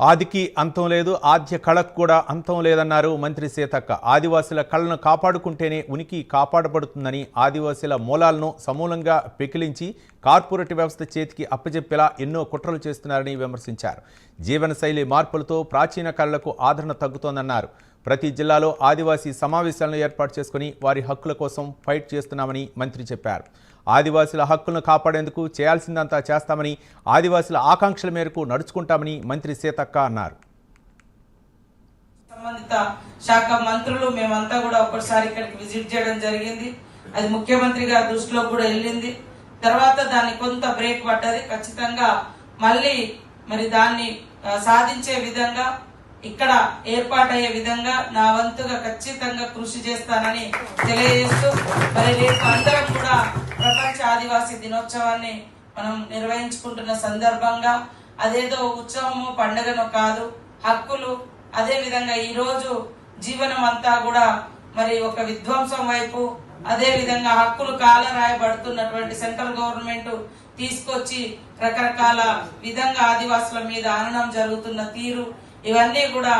ఆదికి అంతం లేదు ఆద్య కళకు కూడా అంతం లేదన్నారు మంత్రి సీతక్క. ఆదివాసుల కళను కాపాడుకుంటేనే ఉనికి కాపాడబడుతుందని ఆదివాసుల మూలాలను సమూలంగా పెకిలించి కార్పొరేట్ వ్యవస్థ చేతికి అప్పజెప్పేలా ఎన్నో కుట్రలు చేస్తున్నారని విమర్శించారు. జీవనశైలి మార్పులతో ప్రాచీన కళలకు ఆదరణ తగ్గుతోందన్నారు. ప్రతి జిల్లాలో ఆదివాసీ సమావేశాలను ఏర్పాటు చేసుకుని వారి హక్కుల కోసం ఫైట్ చేస్తున్నామని మంత్రి చెప్పారు. ఆదివాసుల హక్కులను కాపాడేందుకు చేయాల్సిందంతా చేస్తామని ఆదివాసుల ఆకాంక్షల మేరకు నడుచుకుంటామని మంత్రి సీతక్క అన్నారు. సంబంధిత శాఖ మంత్రులు మేమంతా కూడా ఇక్కడికి విజిట్ చేయడం జరిగింది. అది ముఖ్యమంత్రి గారి దృష్టిలో కూడా వెళ్ళింది. తర్వాత దాన్ని కొంత బ్రేక్ పడ్డది. ఖచ్చితంగా మళ్ళీ మరి దాన్ని సాధించే విధంగా ఇక్కడ ఏర్పాటయ్యే విధంగా నా వంతుగా ఖచ్చితంగా కృషి చేస్తానని తెలియజేస్తూ మరి రేపు అందరం కూడా ప్రపంచ ఆదివాసీ దినోత్సవాన్ని మనం నిర్వహించుకుంటున్న సందర్భంగా అదేదో ఉత్సవము పండుగను కాదు హక్కులు అదే విధంగా ఈరోజు జీవనం అంతా కూడా మరి ఒక విధ్వంసం వైపు అదే విధంగా హక్కులు కాల రాయబడుతున్నటువంటి సెంట్రల్ గవర్నమెంట్ తీసుకొచ్చి రకరకాల విధంగా ఆదివాసుల మీద ఆననం జరుగుతున్న తీరు ఇవన్నీ కూడా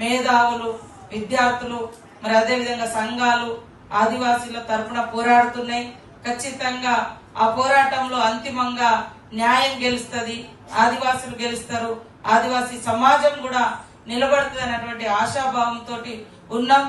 మేధావులు విద్యార్థులు మరి అదేవిధంగా సంఘాలు ఆదివాసీల తరఫున పోరాడుతున్నాయి. ఖచ్చితంగా ఆ పోరాటంలో అంతిమంగా న్యాయం గెలుస్తుంది ఆదివాసులు గెలుస్తారు ఆదివాసీ సమాజం కూడా నిలబడుతుంది అనేటువంటి ఆశాభావంతో ఉన్నాం.